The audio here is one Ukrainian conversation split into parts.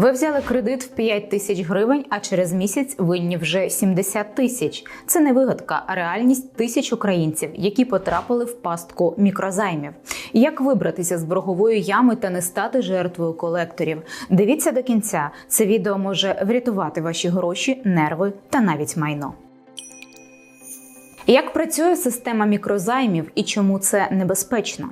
Ви взяли кредит в 5 тисяч гривень, а через місяць винні вже 70 тисяч. Це не вигадка, а реальність тисяч українців, які потрапили в пастку мікрозаймів. Як вибратися з боргової ями та не стати жертвою колекторів? Дивіться до кінця. Це відео може врятувати ваші гроші, нерви та навіть майно. Як працює система мікрозаймів і чому це небезпечно?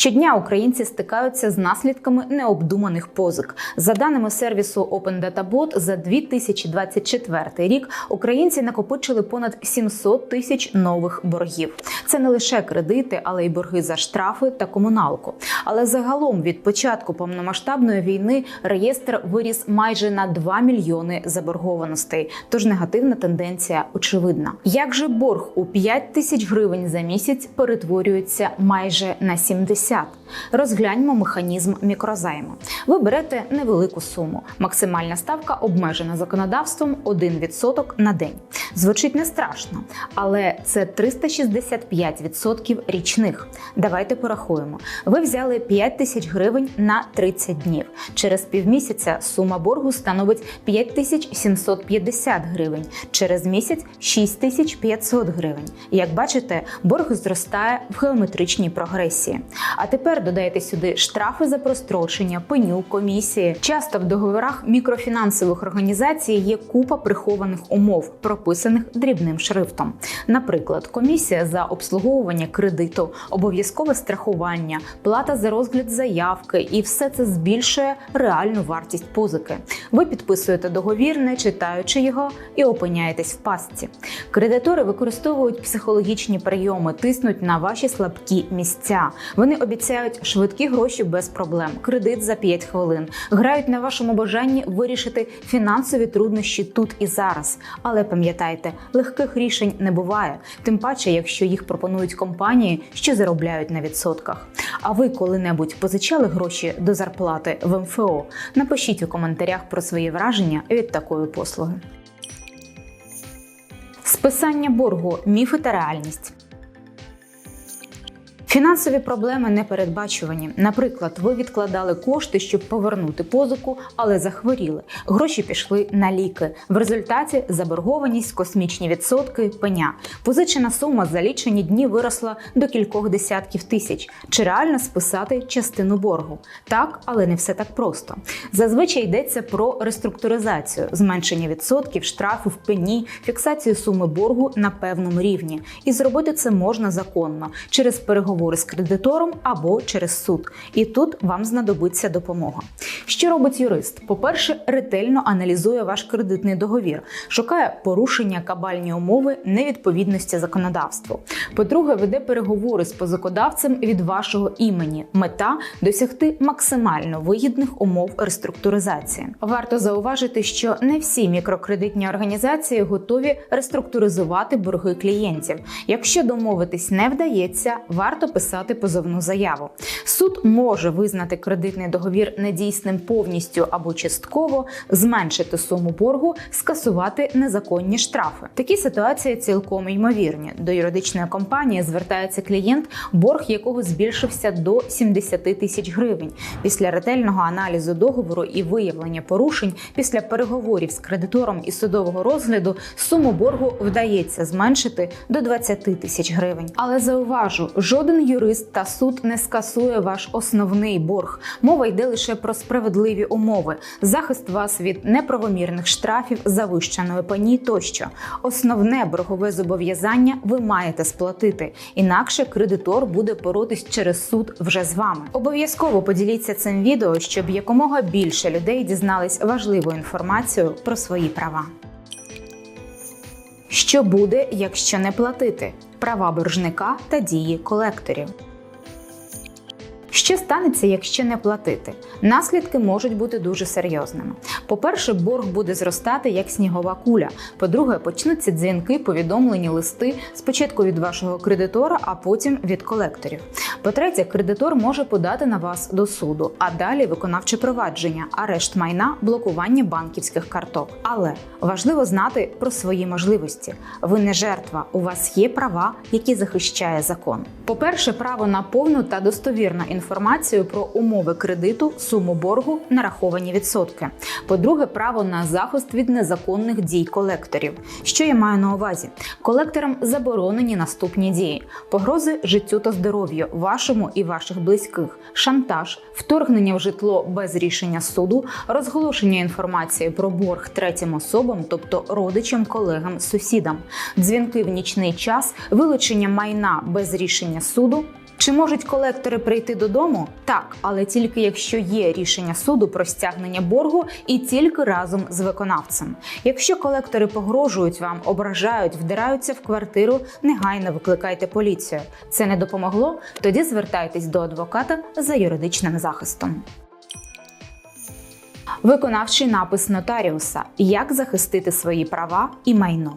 Щодня українці стикаються з наслідками необдуманих позик. За даними сервісу Open Data Bot, за 2024 рік українці накопичили понад 700 тисяч нових боргів. Це не лише кредити, але й борги за штрафи та комуналку. Але загалом від початку повномасштабної війни реєстр виріс майже на 2 мільйони заборгованостей. Тож негативна тенденція очевидна. Як же борг у 5 тисяч гривень за місяць перетворюється майже на 70? 50. Розгляньмо механізм мікрозайму. Ви берете невелику суму. Максимальна ставка обмежена законодавством 1% на день. Звучить не страшно, але це 365% річних. Давайте порахуємо. Ви взяли 5 тисяч гривень на 30 днів. Через півмісяця сума боргу становить 5750 гривень. Через місяць 6500 гривень. Як бачите, борг зростає в геометричній прогресії. А тепер додайте сюди штрафи за прострочення, пеню, комісії. Часто в договорах мікрофінансових організацій є купа прихованих умов, прописаних дрібним шрифтом. Наприклад, комісія за обслуговування кредиту, обов'язкове страхування, плата за розгляд заявки, і все це збільшує реальну вартість позики. Ви підписуєте договір, не читаючи його, і опиняєтесь в пастці. Кредитори використовують психологічні прийоми, тиснуть на ваші слабкі місця. Вони обіцяють швидкі гроші без проблем, кредит за 5 хвилин, грають на вашому бажанні вирішити фінансові труднощі тут і зараз. Але пам'ятайте, легких рішень не буває, тим паче, якщо їх пропонують компанії, що заробляють на відсотках. А ви коли-небудь позичали гроші до зарплати в МФО? Напишіть у коментарях про свої враження від такої послуги. Списання боргу, міфи та реальність. Фінансові проблеми непередбачувані. Наприклад, ви відкладали кошти, щоб повернути позику, але захворіли. Гроші пішли на ліки. В результаті заборгованість, космічні відсотки, пеня. Позичена сума за лічені дні виросла до кількох десятків тисяч. Чи реально списати частину боргу? Так, але не все так просто. Зазвичай йдеться про реструктуризацію, зменшення відсотків, штрафів, пені, фіксацію суми боргу на певному рівні. І зробити це можна законно через переговори з кредитором або через суд. І тут вам знадобиться допомога. Що робить юрист? По-перше, ретельно аналізує ваш кредитний договір, шукає порушення кабальні умови невідповідності законодавству. По-друге, веде переговори з позакодавцем від вашого імені. Мета досягти максимально вигідних умов реструктуризації. Варто зауважити, що не всі мікрокредитні організації готові реструктуризувати борги клієнтів. Якщо домовитись не вдається, варто писати позовну заяву. Суд може визнати кредитний договір недійсним повністю або частково, зменшити суму боргу, скасувати незаконні штрафи. Такі ситуації цілком ймовірні. До юридичної компанії звертається клієнт, борг якого збільшився до 70 тисяч гривень. Після ретельного аналізу договору і виявлення порушень, після переговорів з кредитором і судового розгляду, суму боргу вдається зменшити до 20 тисяч гривень. Але зауважу, жоден юрист та суд не скасує ваш основний борг. Мова йде лише про справедливі умови, захист вас від неправомірних штрафів, завищеної пені тощо. Основне боргове зобов'язання ви маєте сплатити, інакше кредитор буде боротись через суд вже з вами. Обов'язково поділіться цим відео, щоб якомога більше людей дізнались важливу інформацію про свої права. Що буде, якщо не платити? Права боржника та дії колекторів. Що станеться, якщо не платити? Наслідки можуть бути дуже серйозними. По-перше, борг буде зростати як снігова куля. По-друге, почнуться дзвінки, повідомлені листи спочатку від вашого кредитора, а потім від колекторів. По-третє, кредитор може подати на вас до суду, а далі виконавче провадження, арешт майна, блокування банківських карток. Але важливо знати про свої можливості. Ви не жертва, у вас є права, які захищає закон. По-перше, право на повну та достовірну інформацію інформацію про умови кредиту, суму боргу, нараховані відсотки. По-друге, право на захист від незаконних дій колекторів. Що я маю на увазі? Колекторам заборонені наступні дії: погрози життю та здоров'ю вашому і ваших близьких, шантаж, вторгнення в житло без рішення суду, розголошення інформації про борг третім особам, тобто родичам, колегам, сусідам, дзвінки в нічний час, вилучення майна без рішення суду. Чи можуть колектори прийти додому? Так, але тільки якщо є рішення суду про стягнення боргу і тільки разом з виконавцем. Якщо колектори погрожують вам, ображають, вдираються в квартиру, негайно викликайте поліцію. Це не допомогло? Тоді звертайтесь до адвоката за юридичним захистом. Виконавчий напис нотаріуса: як захистити свої права і майно.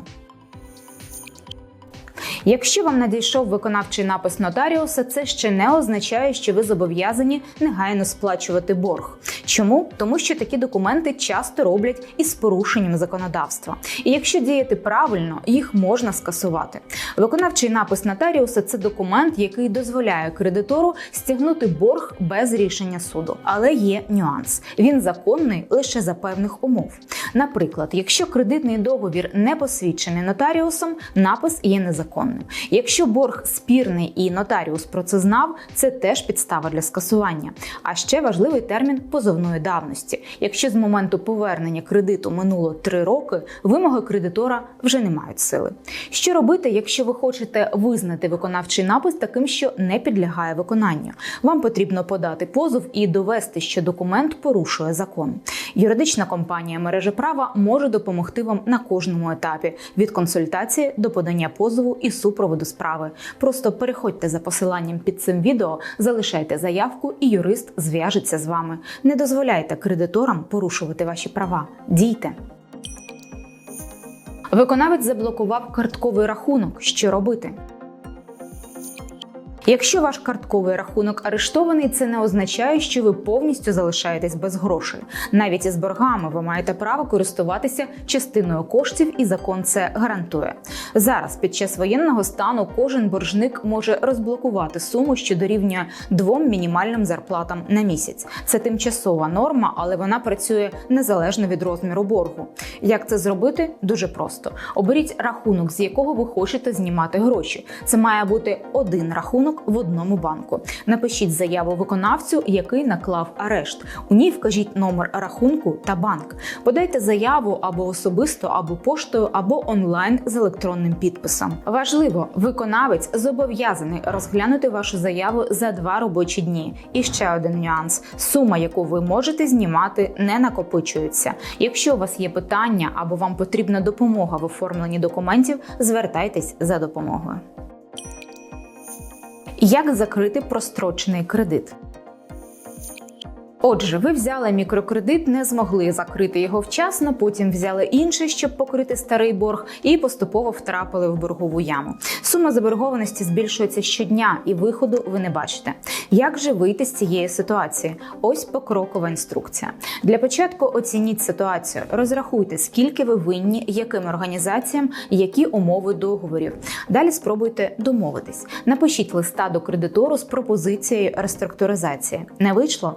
Якщо вам надійшов виконавчий напис нотаріуса, це ще не означає, що ви зобов'язані негайно сплачувати борг. Чому? Тому що такі документи часто роблять із порушенням законодавства. І якщо діяти правильно, їх можна скасувати. Виконавчий напис нотаріуса це документ, який дозволяє кредитору стягнути борг без рішення суду. Але є нюанс: він законний лише за певних умов. Наприклад, якщо кредитний договір не посвідчений нотаріусом, напис є незаконним. Якщо борг спірний і нотаріус про це знав, це теж підстава для скасування. А ще важливий термін позовної давності. Якщо з моменту повернення кредиту минуло 3 роки, вимоги кредитора вже не мають сили. Що робити, якщо ви хочете визнати виконавчий напис таким, що не підлягає виконанню? Вам потрібно подати позов і довести, що документ порушує закон. Юридична компанія мережа права може допомогти вам на кожному етапі від консультації до подання позову і супроводу справи. Просто переходьте за посиланням під цим відео, залишайте заявку, і юрист зв'яжеться з вами. Не дозволяйте кредиторам порушувати ваші права. Дійте. Виконавець заблокував картковий рахунок. Що робити? Якщо ваш картковий рахунок арештований, це не означає, що ви повністю залишаєтесь без грошей. Навіть із боргами ви маєте право користуватися частиною коштів, і закон це гарантує. Зараз, під час воєнного стану, кожен боржник може розблокувати суму, що дорівнює двом мінімальним зарплатам на місяць. Це тимчасова норма, але вона працює незалежно від розміру боргу. Як це зробити? Дуже просто. Оберіть рахунок, з якого ви хочете знімати гроші. Це має бути один рахунок в одному банку. Напишіть заяву виконавцю, який наклав арешт. У ній вкажіть номер рахунку та банк. Подайте заяву або особисто, або поштою, або онлайн з електронним підписом. Важливо, виконавець зобов'язаний розглянути вашу заяву за два робочі дні. І ще один нюанс: сума, яку ви можете знімати, не накопичується. Якщо у вас є питання або вам потрібна допомога в оформленні документів, звертайтесь за допомогою. Як закрити прострочений кредит? Отже, ви взяли мікрокредит, не змогли закрити його вчасно, потім взяли інший, щоб покрити старий борг, і поступово втрапили в боргову яму. Сума заборгованості збільшується щодня, і виходу ви не бачите. Як же вийти з цієї ситуації? Ось покрокова інструкція. Для початку оцініть ситуацію, розрахуйте, скільки ви винні, яким організаціям, які умови договорів. Далі спробуйте домовитись. Напишіть листа до кредитору з пропозицією реструктуризації. Не вийшло?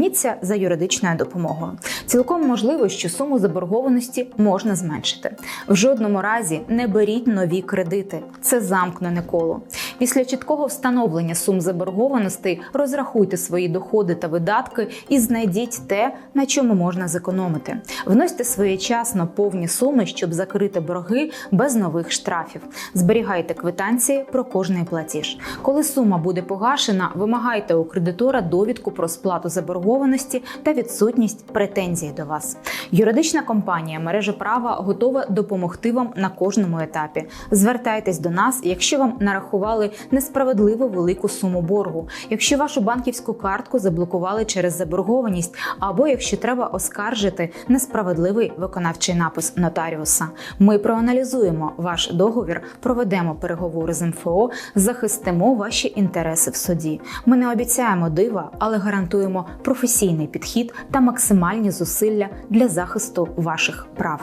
Зверніться за юридичною допомогою. Цілком можливо, що суму заборгованості можна зменшити. В жодному разі не беріть нові кредити. Це замкнене коло. Після чіткого встановлення сум заборгованостей розрахуйте свої доходи та видатки і знайдіть те, на чому можна зекономити. Вносьте своєчасно повні суми, щоб закрити борги без нових штрафів. Зберігайте квитанції про кожний платіж. Коли сума буде погашена, вимагайте у кредитора довідку про сплату заборгованості та відсутність претензій до вас. Юридична компанія мережа права готова допомогти вам на кожному етапі. Звертайтесь до нас, якщо вам нарахували несправедливо велику суму боргу, якщо вашу банківську картку заблокували через заборгованість, або якщо треба оскаржити несправедливий виконавчий напис нотаріуса. Ми проаналізуємо ваш договір, проведемо переговори з МФО, захистимо ваші інтереси в суді. Ми не обіцяємо дива, але гарантуємо професійний підхід та максимальні зусилля для захисту ваших прав.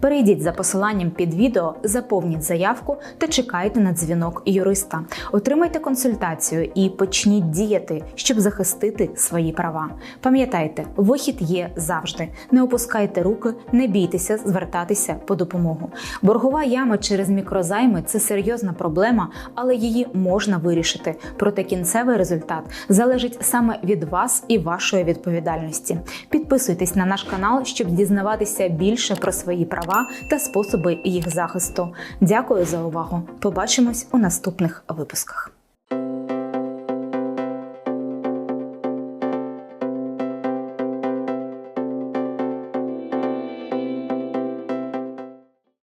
Перейдіть за посиланням під відео, заповніть заявку та чекайте на дзвінок юриста. Отримайте консультацію і почніть діяти, щоб захистити свої права. Пам'ятайте, вихід є завжди. Не опускайте руки, не бійтеся звертатися по допомогу. Боргова яма через мікрозайми це серйозна проблема, але її можна вирішити. Проте кінцевий результат залежить саме від вас і вашої відповідальності. Підписуйтесь на наш канал, щоб дізнаватися більше про свої права та способи їх захисту. Дякую за увагу! Побачимось у наступних випусках.